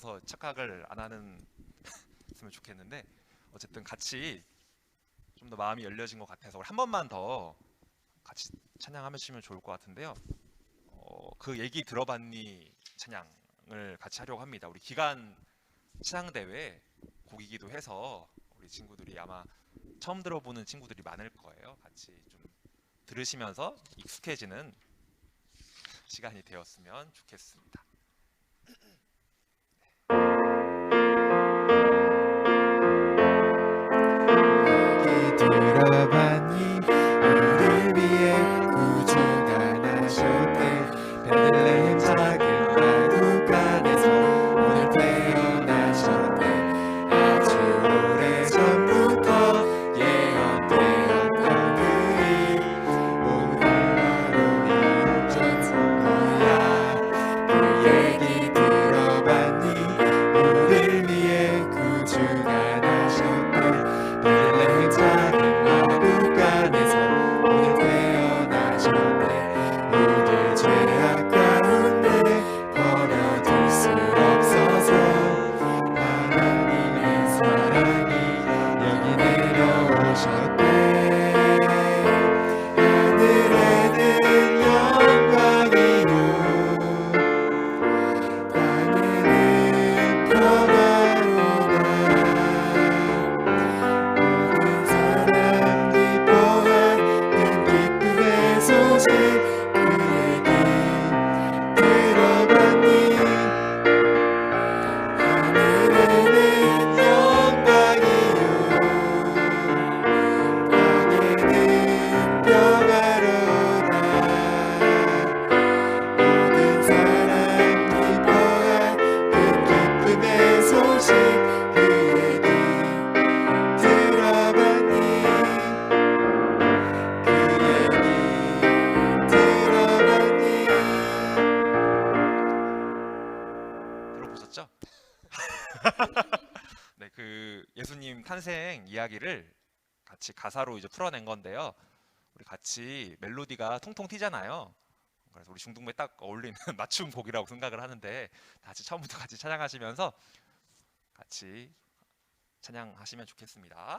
보고서 착각을 안 하는 했으면 좋겠는데 어쨌든 같이 좀 더 마음이 열려진 것 같아서 우리 한 번만 더 같이 찬양하시면 좋을 것 같은데요. 어, 그 얘기 들어봤니 찬양을 같이 하려고 합니다. 우리 기간 찬양 대회 곡이기도 해서 우리 친구들이 아마 처음 들어보는 친구들이 많을 거예요. 같이 좀 들으시면서 익숙해지는 시간이 되었으면 좋겠습니다. 같이 가사로 이제 풀어낸 건데요. 우리 같이 멜로디가 통통 튀잖아요. 그래서 우리 중동배 딱 어울리는 맞춤 곡이라고 생각을 하는데 같이 처음부터 같이 찬양하시면서 같이 찬양하시면 좋겠습니다.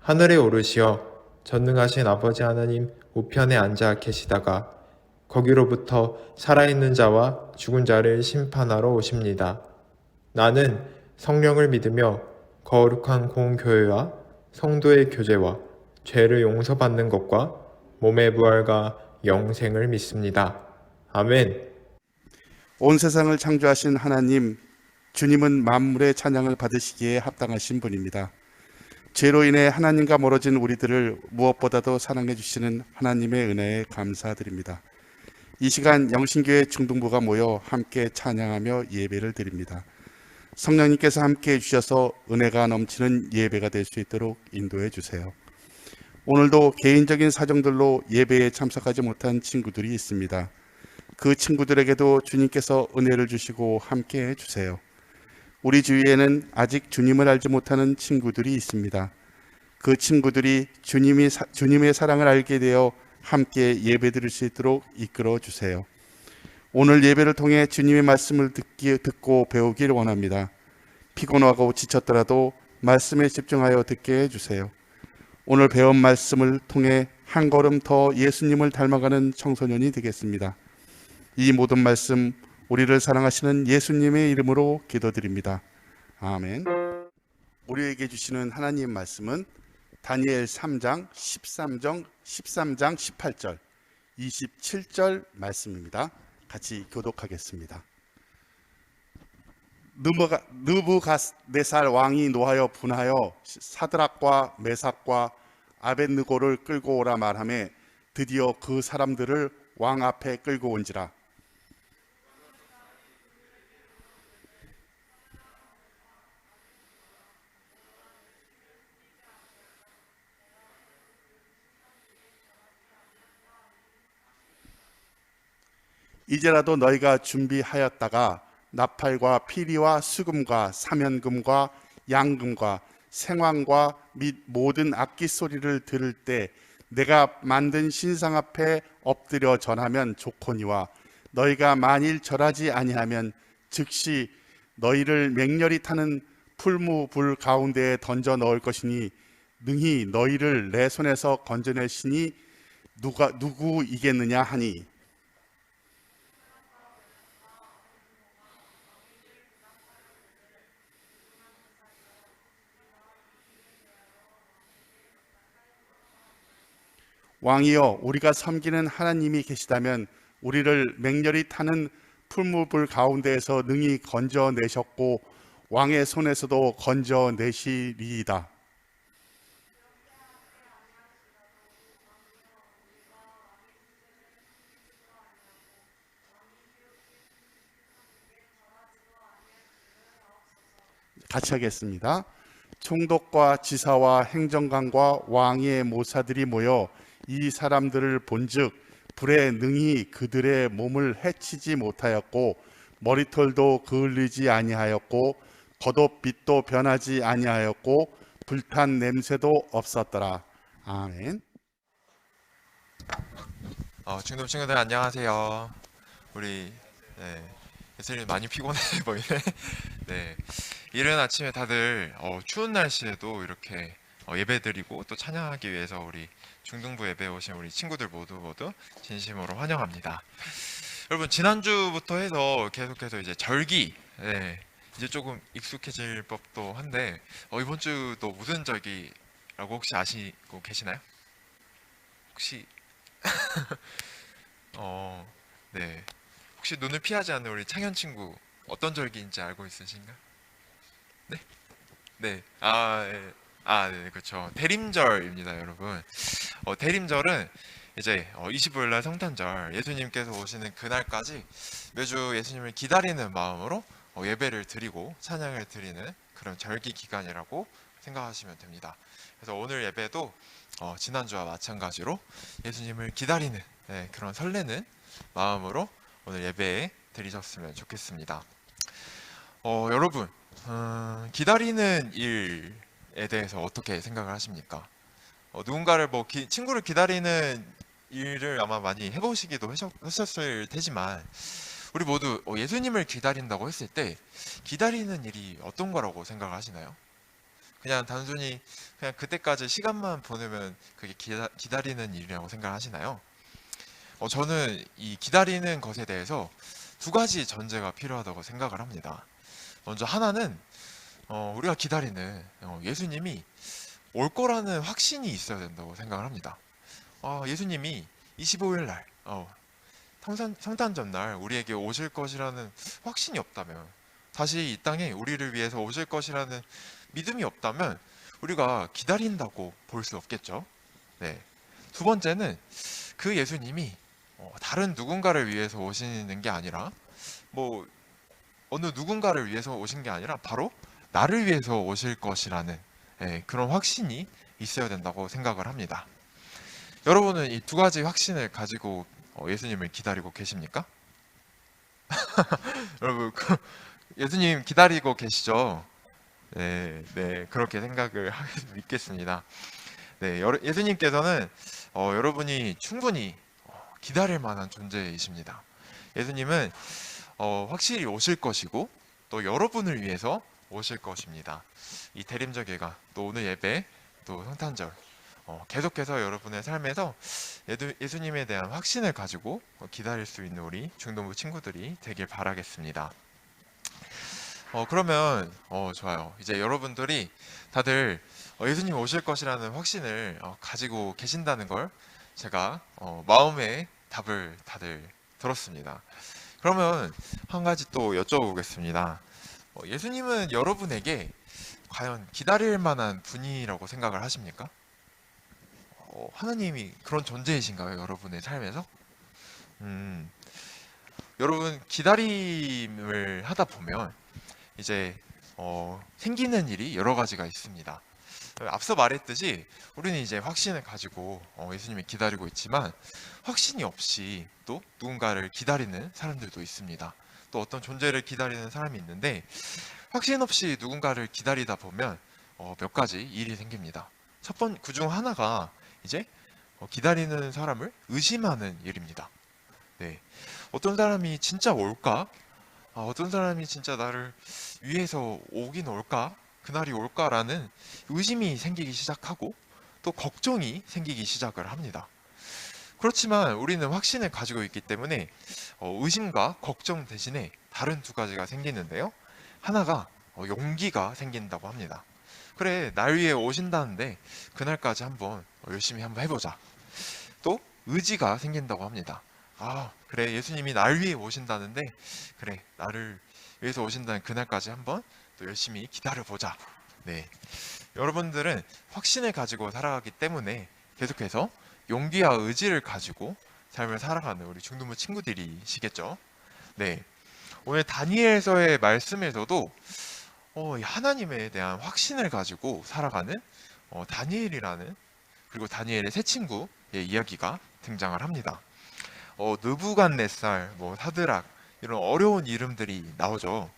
하늘에 오르시어 전능하신 아버지 하나님 우편에 앉아 계시다가 거기로부터 살아있는 자와 죽은 자를 심판하러 오십니다. 나는 성령을 믿으며 거룩한 공교회와 성도의 교제와 죄를 용서받는 것과 몸의 부활과 영생을 믿습니다. 아멘. 온 세상을 창조하신 하나님, 주님은 만물의 찬양을 받으시기에 합당하신 분입니다. 죄로 인해 하나님과 멀어진 우리들을 무엇보다도 사랑해 주시는 하나님의 은혜에 감사드립니다. 이 시간 영신교회 중등부가 모여 함께 찬양하며 예배를 드립니다. 성령님께서 함께 해주셔서 은혜가 넘치는 예배가 될 수 있도록 인도해 주세요. 오늘도 개인적인 사정들로 예배에 참석하지 못한 친구들이 있습니다. 그 친구들에게도 주님께서 은혜를 주시고 함께 해 주세요. 우리 주위에는 아직 주님을 알지 못하는 친구들이 있습니다. 그 친구들이 주님이 사- 주님의 사랑을 알게 되어 함께 예배 드릴 수 있도록 이끌어 주세요. 오늘 예배를 통해 주님의 말씀을 듣기, 듣고 배우길 원합니다. 피곤하고 지쳤더라도 말씀에 집중하여 듣게 해 주세요. 오늘 배운 말씀을 통해 한 걸음 더 예수님을 닮아가는 청소년이 되겠습니다. 이 모든 말씀 우리를 사랑하시는 예수님의 이름으로 기도드립니다. 아멘. 우리에게 주시는 하나님 말씀은 다니엘 3장 13장 13장 18절 27절 말씀입니다. 같이 교독하겠습니다. 느부갓네살 왕이 노하여 분하여 사드락과 메삭과 아벤느고를 끌고 오라 말하매 드디어 그 사람들을 왕 앞에 끌고 온지라 이제라도 너희가 준비하였다가 나팔과 피리와 수금과 사면금과 양금과 생황과 및 모든 악기 소리를 들을 때 내가 만든 신상 앞에 엎드려 전하면 좋거니와 너희가 만일 절하지 아니하면 즉시 너희를 맹렬히 타는 풀무불 가운데에 던져 넣을 것이니 능히 너희를 내 손에서 건져내시니 누가 누구 이겠느냐 하니 왕이여 우리가 섬기는 하나님이 계시다면 우리를 맹렬히 타는 풀무불 가운데에서 능히 건져내셨고 왕의 손에서도 건져내시리이다. 같이 하겠습니다. 총독과 지사와 행정관과 왕의 모사들이 모여 이 사람들을 본즉 불에 능히 그들의 몸을 해치지 못하였고 머리털도 그을리지 아니하였고 겉옷빛도 변하지 아니하였고 불탄 냄새도 없었더라. 아멘. 어, 중동 친구들 안녕하세요. 우리 네, 예슬님 많이 피곤해 보이네. 네, 이른 아침에 다들 어, 추운 날씨에도 이렇게 어, 예배드리고 또 찬양하기 위해서 우리 중등부 예배 오신 우리 친구들 모두 모두 진심으로 환영합니다. 여러분 지난주부터 해서 계속해서 이제 절기, 네, 이제 조금 익숙해질 법도 한데 어, 이번 주도 무슨 절기라고 혹시 아시고 계시나요? 혹시 어, 네. 혹시 눈을 피하지 않는 우리 창현 친구 어떤 절기인지 알고 있으신가? 네. 네. 아, 네. 아, 네, 그렇죠. 대림절입니다, 여러분. 어, 대림절은 이제 어, 25일 날 성탄절 예수님께서 오시는 그날까지 매주 예수님을 기다리는 마음으로 어, 예배를 드리고 찬양을 드리는 그런 절기 기간이라고 생각하시면 됩니다. 그래서 오늘 예배도 어, 지난주와 마찬가지로 예수님을 기다리는 네, 그런 설레는 마음으로 오늘 예배에 드리셨으면 좋겠습니다. 어, 여러분, 음, 기다리는 일 에 대해서 어떻게 생각을 하십니까? 어, 누군가를 뭐 기- 친구를 기다리는 일을 아마 많이 해보시기도 하셨, 하셨 을 테지만 우리 모두 어, 예수님을 기다린다고 했을 때 기다리는 일이 어떤 거라고 생각을 하시나요? 그냥 단순히 그냥 그때까지 시간만 보내면 그게 기다, 기다리는 일이라고 생각을 하시나요? 어, 저는 이 기다리는 것에 대해서 두 가지 전제가 필요하다고 생각을 합니다. 먼저 하나는 어, 우리가 기다리는 어, 예수님이 올 거라는 확신이 있어야 된다고 생각을 합니다. 어, 예수님이 25일 날 어, 성산, 성탄절 날 우리에게 오실 것이라는 확신이 없다면 다시 이 땅에 우리를 위해서 오실 것이라는 믿음이 없다면 우리가 기다린다고 볼 수 없겠죠. 네. 두 번째는 그 예수님이 어, 다른 누군가를 위해서 오시는 게 아니라 뭐 어느 누군가를 위해서 오신 게 아니라 바로 나를 위해서 오실 것이라는 예, 그런 확신이 있어야 된다고 생각을 합니다. 여러분은 이 두 가지 확신을 가지고 어, 예수님을 기다리고 계십니까? 여러분 그 예수님 기다리고 계시죠? 네, 네 그렇게 생각을 믿겠습니다. 네, 예수님께서는 어, 여러분이 충분히 어, 기다릴 만한 존재이십니다. 예수님은 어, 확실히 오실 것이고 또 여러분을 위해서 오실 것입니다. 이 대림절 예가 또 오늘 예배 또 성탄절 어, 계속해서 여러분의 삶에서 예수- 예수님에 대한 확신을 가지고 어, 기다릴 수 있는 우리 중동부 친구들이 되길 바라겠습니다. 어, 그러면 어, 좋아요. 이제 여러분들이 다들 어, 예수님 오실 것이라는 확신을 어, 가지고 계신다는 걸 제가 어, 마음의 답을 다들 들었습니다. 그러면 한 가지 또 여쭤보겠습니다. 어, 예수님은 여러분에게 과연 기다릴 만한 분이라고 생각을 하십니까? 어, 하나님이 그런 존재이신가요, 여러분의 삶에서? 음, 여러분 기다림을 하다 보면 이제 어, 생기는 일이 여러 가지가 있습니다. 앞서 말했듯이 우리는 이제 확신을 가지고 어, 예수님을 기다리고 있지만 확신이 없이 또 누군가를 기다리는 사람들도 있습니다. 또 어떤 존재를 기다리는 사람이 있는데 확신 없이 누군가를 기다리다 보면 어, 몇 가지 일이 생깁니다. 첫 번 그 중 하나가 이제 어, 기다리는 사람을 의심하는 일입니다. 네, 어떤 사람이 진짜 올까? 아, 어떤 사람이 진짜 나를 위해서 오긴 올까? 그날이 올까라는 의심이 생기기 시작하고 또 걱정이 생기기 시작을 합니다. 그렇지만 우리는 확신을 가지고 있기 때문에 어, 의심과 걱정 대신에 다른 두 가지가 생기는데요. 하나가 어, 용기가 생긴다고 합니다. 그래, 날 위해 오신다는데 그날까지 한번 열심히 한번 해보자. 또 의지가 생긴다고 합니다. 아, 그래, 예수님이 날 위해 오신다는데 그래, 나를 위해서 오신다는 그날까지 한번 또 열심히 기다려보자. 네. 여러분들은 확신을 가지고 살아가기 때문에 계속해서 용기와 의지를 가지고 삶을 살아가는 우리 중동부 친구들이시겠죠. 네. 오늘 다니엘서의 말씀에서도 어, 이 하나님에 대한 확신을 가지고 살아가는 어, 다니엘이라는 그리고 다니엘의 새 친구의 이야기가 등장을 합니다. 어, 느부갓네살, 뭐 사드락 이런 어려운 이름들이 나오죠.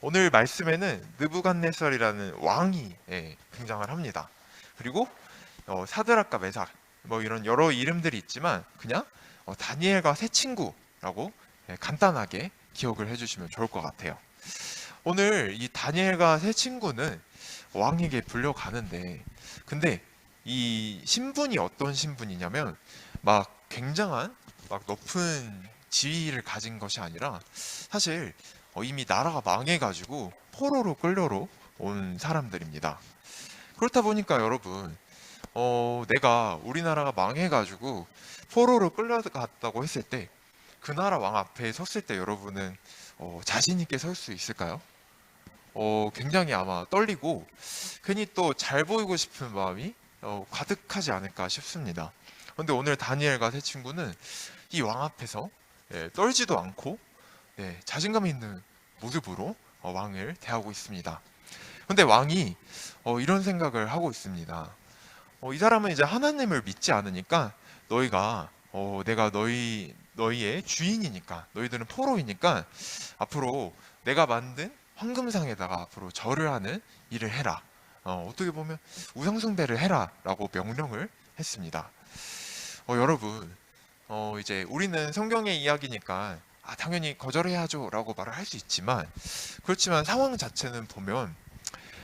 오늘 말씀에는 느부갓네살이라는 왕이 예, 등장을 합니다. 그리고 어, 사드락과 메삭 뭐 이런 여러 이름들이 있지만 그냥 어, 다니엘과 새 친구라고 예, 간단하게 기억을 해주시면 좋을 것 같아요. 오늘 이 다니엘과 새 친구는 왕에게 불려가는데 근데 이 신분이 어떤 신분이냐면 막 굉장한 막 높은 지위를 가진 것이 아니라 사실 어, 이미 나라가 망해가지고 포로로 끌려로 온 사람들입니다. 그렇다 보니까 여러분 어, 내가 우리나라가 망해가지고 포로로 끌려갔다고 했을 때 그 나라 왕 앞에 섰을 때 여러분은 어, 자신 있게 설 수 있을까요? 어, 굉장히 아마 떨리고 괜히 또 잘 보이고 싶은 마음이 어, 가득하지 않을까 싶습니다. 그런데 오늘 다니엘과 새 친구는 이 왕 앞에서 예, 떨지도 않고 예, 자신감 있는 모습으로 어, 왕을 대하고 있습니다. 그런데 왕이 어, 이런 생각을 하고 있습니다. 어, 이 사람은 이제 하나님을 믿지 않으니까 너희가 어, 내가 너희 너희의 주인이니까 너희들은 포로이니까 앞으로 내가 만든 황금상에다가 앞으로 절을 하는 일을 해라. 어, 어떻게 보면 우상숭배를 해라라고 명령을 했습니다. 어, 여러분, 어, 이제 우리는 성경의 이야기니까 아, 당연히 거절해야죠라고 말을 할 수 있지만 그렇지만 상황 자체는 보면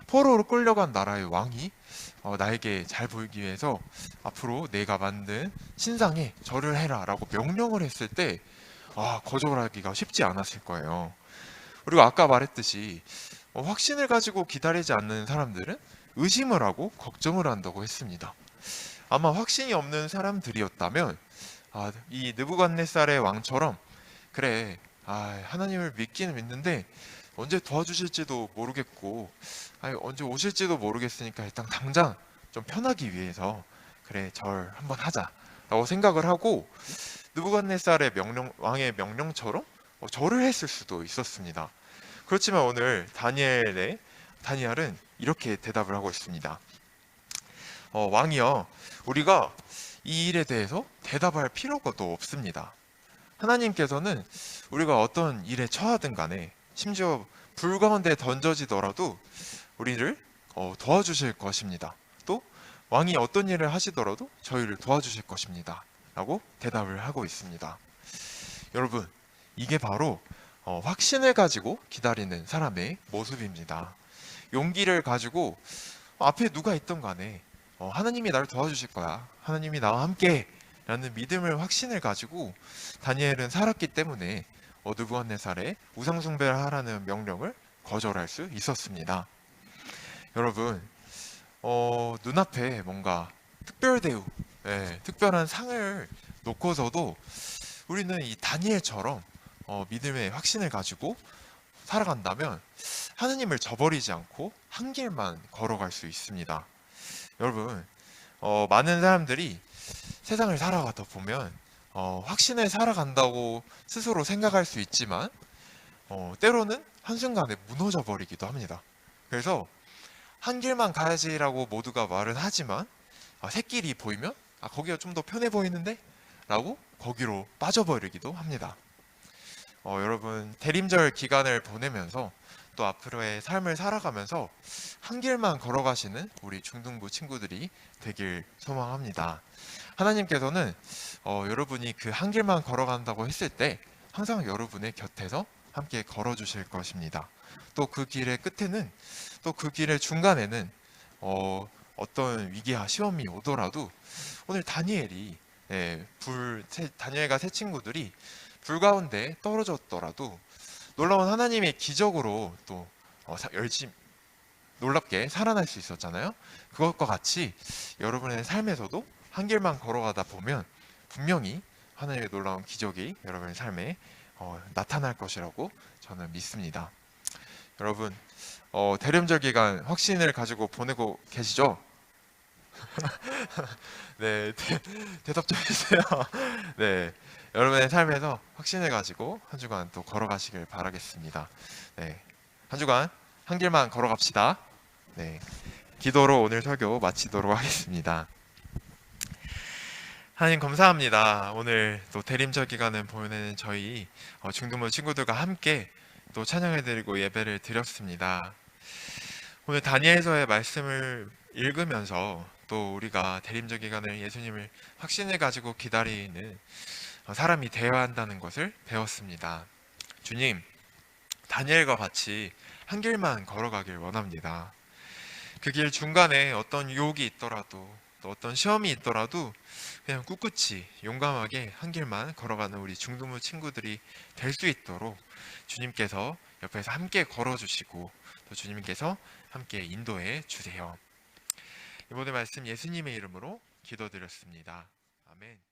포로로 끌려간 나라의 왕이 어, 나에게 잘 보이기 위해서 앞으로 내가 만든 신상에 절을 해라 라고 명령을 했을 때 아, 거절하기가 쉽지 않았을 거예요. 그리고 아까 말했듯이 어, 확신을 가지고 기다리지 않는 사람들은 의심을 하고 걱정을 한다고 했습니다. 아마 확신이 없는 사람들이었다면 아, 이 느부갓네살의 왕처럼 그래 아, 하나님을 믿기는 믿는데 언제 도와주실지도 모르겠고 아니, 언제 오실지도 모르겠으니까 일단 당장 좀 편하기 위해서 그래 절 한번 하자라고 생각을 하고 느부갓네살의 명령 왕의 명령처럼 어, 절을 했을 수도 있었습니다. 그렇지만 오늘 다니엘의 다니엘은 이렇게 대답을 하고 있습니다. 어, 왕이여, 우리가 이 일에 대해서 대답할 필요가 또 없습니다. 하나님께서는 우리가 어떤 일에 처하든 간에 심지어 불 가운데 던져지더라도 우리를 어, 도와주실 것입니다. 또 왕이 어떤 일을 하시더라도 저희를 도와주실 것입니다. 라고 대답을 하고 있습니다. 여러분, 이게 바로 어, 확신을 가지고 기다리는 사람의 모습입니다. 용기를 가지고 어, 앞에 누가 있던 간에 어, 하나님이 나를 도와주실 거야. 하나님이 나와 함께 라는 믿음을 확신을 가지고 다니엘은 살았기 때문에 어, 느부갓네살의 우상숭배를 하라는 명령을 거절할 수 있었습니다. 여러분, 어, 눈앞에 뭔가 특별 대우, 예, 특별한 상을 놓고서도 우리는 이 다니엘처럼 어, 믿음의 확신을 가지고 살아간다면 하나님을 저버리지 않고 한 길만 걸어갈 수 있습니다. 여러분, 어, 많은 사람들이 세상을 살아가다 보면 어, 확신을 살아간다고 스스로 생각할 수 있지만 어, 때로는 한순간에 무너져 버리기도 합니다. 그래서 한 길만 가야지라고 모두가 말은 하지만 아, 새길이 보이면 아, 거기가 좀 더 편해 보이는데? 라고 거기로 빠져버리기도 합니다. 어, 여러분 대림절 기간을 보내면서 또 앞으로의 삶을 살아가면서 한 길만 걸어가시는 우리 중등부 친구들이 되길 소망합니다. 하나님께서는 어, 여러분이 그 한 길만 걸어간다고 했을 때 항상 여러분의 곁에서 함께 걸어주실 것입니다. 또 그 길의 끝에는 또 그 길의 중간에는 어, 어떤 위기와 시험이 오더라도 오늘 다니엘이 예, 불 세- 다니엘과 세 친구들이 불 가운데 떨어졌더라도 놀라운 하나님의 기적으로 또 어, 사- 열심 놀랍게 살아날 수 있었잖아요. 그것과 같이 여러분의 삶에서도 한 길만 걸어가다 보면 분명히 하나님의 놀라운 기적이 여러분의 삶에 어, 나타날 것이라고 저는 믿습니다. 여러분 어, 대림절 기간 확신을 가지고 보내고 계시죠? 네, 대, 대답 좀 해주세요. 네, 여러분의 삶에서 확신을 가지고 한 주간 또 걸어가시길 바라겠습니다. 네, 한 주간 한 길만 걸어갑시다. 네, 기도로 오늘 설교 마치도록 하겠습니다. 하나님 감사합니다. 오늘 또 대림절 기간을 보내는 저희 어, 중등부 친구들과 함께 또 찬양을 드리고 예배를 드렸습니다. 오늘 다니엘서의 말씀을 읽으면서 또 우리가 대림절 기간을 예수님을 확신을 가지고 기다리는 어, 사람이 되어야 한다는 것을 배웠습니다. 주님, 다니엘과 같이 한 길만 걸어가길 원합니다. 그 길 중간에 어떤 유혹이 있더라도 또 어떤 시험이 있더라도 그냥 꿋꿋이 용감하게 한 길만 걸어가는 우리 중등부 친구들이 될 수 있도록 주님께서 옆에서 함께 걸어주시고 또 주님께서 함께 인도해 주세요. 이 모든 말씀 예수님의 이름으로 기도드렸습니다. 아멘.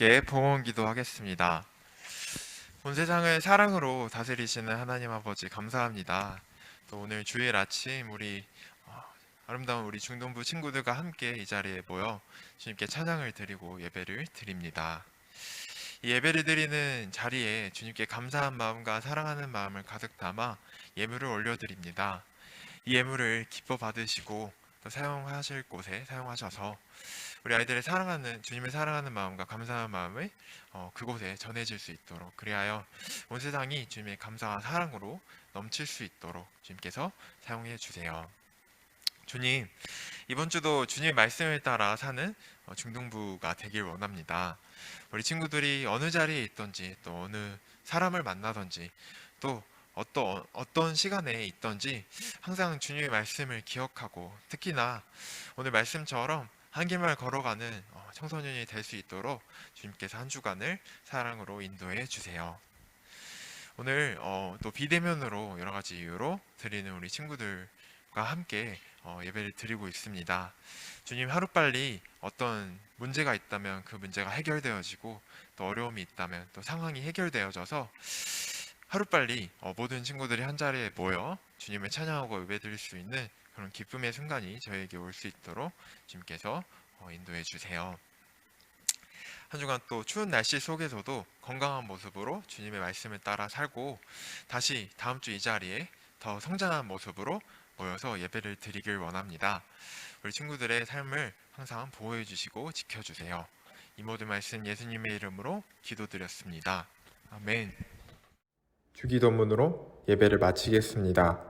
함께 봉헌 기도하겠습니다. 온 세상을 사랑으로 다스리시는 하나님 아버지 감사합니다. 또 오늘 주일 아침 우리 어, 아름다운 우리 중동부 친구들과 함께 이 자리에 모여 주님께 찬양을 드리고 예배를 드립니다. 이 예배를 드리는 자리에 주님께 감사한 마음과 사랑하는 마음을 가득 담아 예물을 올려드립니다. 이 예물을 기뻐 받으시고 또 사용하실 곳에 사용하셔서 우리 아이들의 사랑하는 주님을 사랑하는 마음과 감사한 마음을 어, 그곳에 전해질 수 있도록 그리하여 온 세상이 주님의 감사와 사랑으로 넘칠 수 있도록 주님께서 사용해 주세요. 주님 이번 주도 주님의 말씀을 따라 사는 어, 중등부가 되길 원합니다. 우리 친구들이 어느 자리에 있던지 또 어느 사람을 만나던지 또 어떤 어떤 시간에 있던지 항상 주님의 말씀을 기억하고 특히나 오늘 말씀처럼 한 길만 걸어가는 어, 청소년이 될 수 있도록 주님께서 한 주간을 사랑으로 인도해 주세요. 오늘 어, 또 비대면으로 여러 가지 이유로 드리는 우리 친구들과 함께 어, 예배를 드리고 있습니다. 주님 하루빨리 어떤 문제가 있다면 그 문제가 해결되어지고 또 어려움이 있다면 또 상황이 해결되어져서 하루빨리 어, 모든 친구들이 한 자리에 모여 주님을 찬양하고 예배 드릴 수 있는 그런 기쁨의 순간이 저에게 올 수 있도록 주님께서 어, 인도해 주세요. 한 주간 또 추운 날씨 속에서도 건강한 모습으로 주님의 말씀을 따라 살고 다시 다음 주 이 자리에 더 성장한 모습으로 모여서 예배를 드리길 원합니다. 우리 친구들의 삶을 항상 보호해 주시고 지켜 주세요. 이 모든 말씀 예수님의 이름으로 기도드렸습니다. 아멘. 주기도문으로 예배를 마치겠습니다.